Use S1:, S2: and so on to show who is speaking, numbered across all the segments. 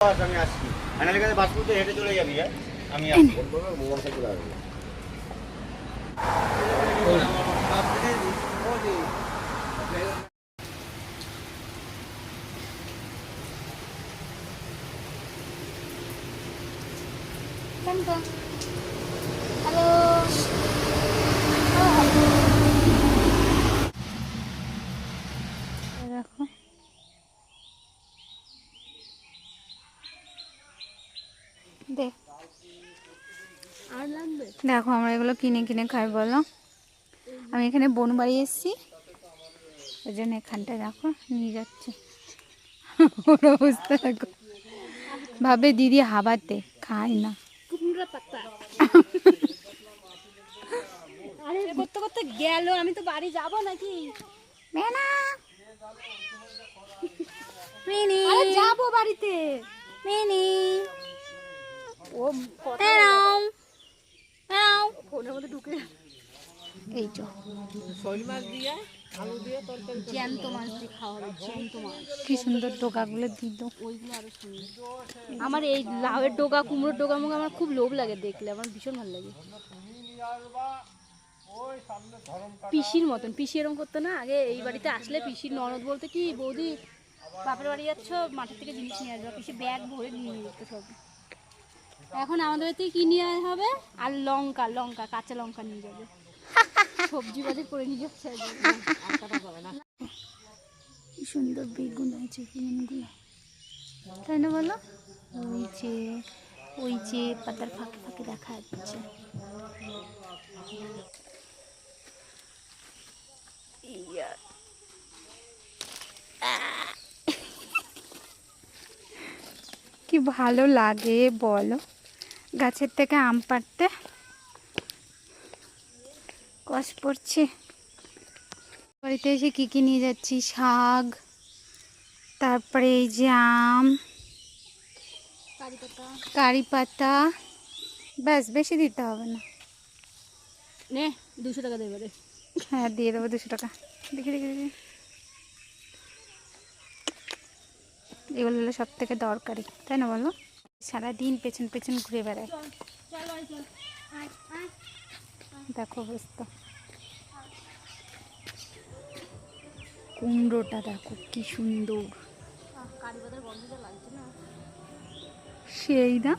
S1: আমি আসছি আনালে কাছে বাস করতে হেঁটে চলে যাবি হ্যাঁ আমি আসছি
S2: Ganito. Halo. দেখো দেখ দেখো আমরা এগুলো কিনে কিনে খাই বলো। আমি এখানে বোন বাড়ি এসেছি। ওই জন্য এখানটায় দেখো নিয়ে যাচ্ছে। ওর অবস্থা দেখো ভাবে দিদি হাবাতে খায় না।
S3: কুমড়া পাতা। আরে করতে করতে গেল। আমি তো বাড়ি যাব নাকি?
S2: মেনা।
S3: যাব।
S2: এই তো
S3: জ্যান্ত মাছ দিয়ে খাওয়া হবে জ্যান্ত মাছ।
S2: কি সুন্দর টোকাগুলো দিত
S3: ওইগুলো আরও সুন্দর। আমার এই লাউয়ের ডোকা কুমড়োর ডোকা মুখে আমার খুব লোভ লাগে দেখলে আমার ভীষণ ভালো লাগে। পিসির মতন পিসি এরকম করতো না আগে এই বাড়িতে আসলে পিসির ননদ বলতে কি বৌদি বাপের বাড়ি যাচ্ছ মাঠের থেকে জিনিস নিয়ে আসবে। পিসি ব্যাগ ভরে নিয়ে যেত সব। এখন আমাদের বাড়িতে কি নিয়ে হবে? আর লঙ্কা লঙ্কা, কাঁচা লঙ্কা নিয়ে যাবে। সবজি বাজার করে নিয়ে যাচ্ছে
S2: কি সুন্দর বেগুন হয়েছে বেগুনগুলো। তাই না বলো? ওই যে ওই যে পাতার ফাঁকে ফাঁকে দেখা যাচ্ছে। ইয়া। কি ভালো লাগে বলো? গাছের থেকে আম পাড়তে কষ পড়ছে বাড়িতে এসে কী কী নিয়ে যাচ্ছি? শাক তারপরে এই যে আম
S3: কারি পাতা
S2: ব্যাস বেশি দিতে হবে না।
S3: নে দুশো টাকা দেবে
S2: হ্যাঁ দিয়ে দেবো দুশো টাকা। দেখি দেখি দেখি। এগুলো হলো সব থেকে দরকারি, তাই না বলো? সারাদিন পেছন পেছন ঘুরে বেড়ায়। দেখো অবস্থা। কুমড়োটা দেখো কি সুন্দর। সেই না?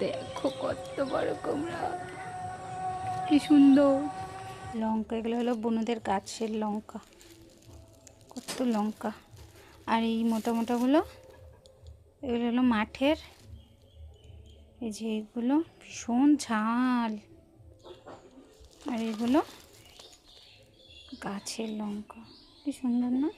S2: দেখো কত বড় কুমড়া। কি সুন্দর। লঙ্কা, এগুলো হলো বনুদের গাছের লঙ্কা। কত লঙ্কা। আর এই মোটা মোটাগুলো এগুলো হলো মাঠের, এই যে এগুলো ভীষণ ঝাল। আর এগুলো গাছের লঙ্কা, কি সুন্দর না?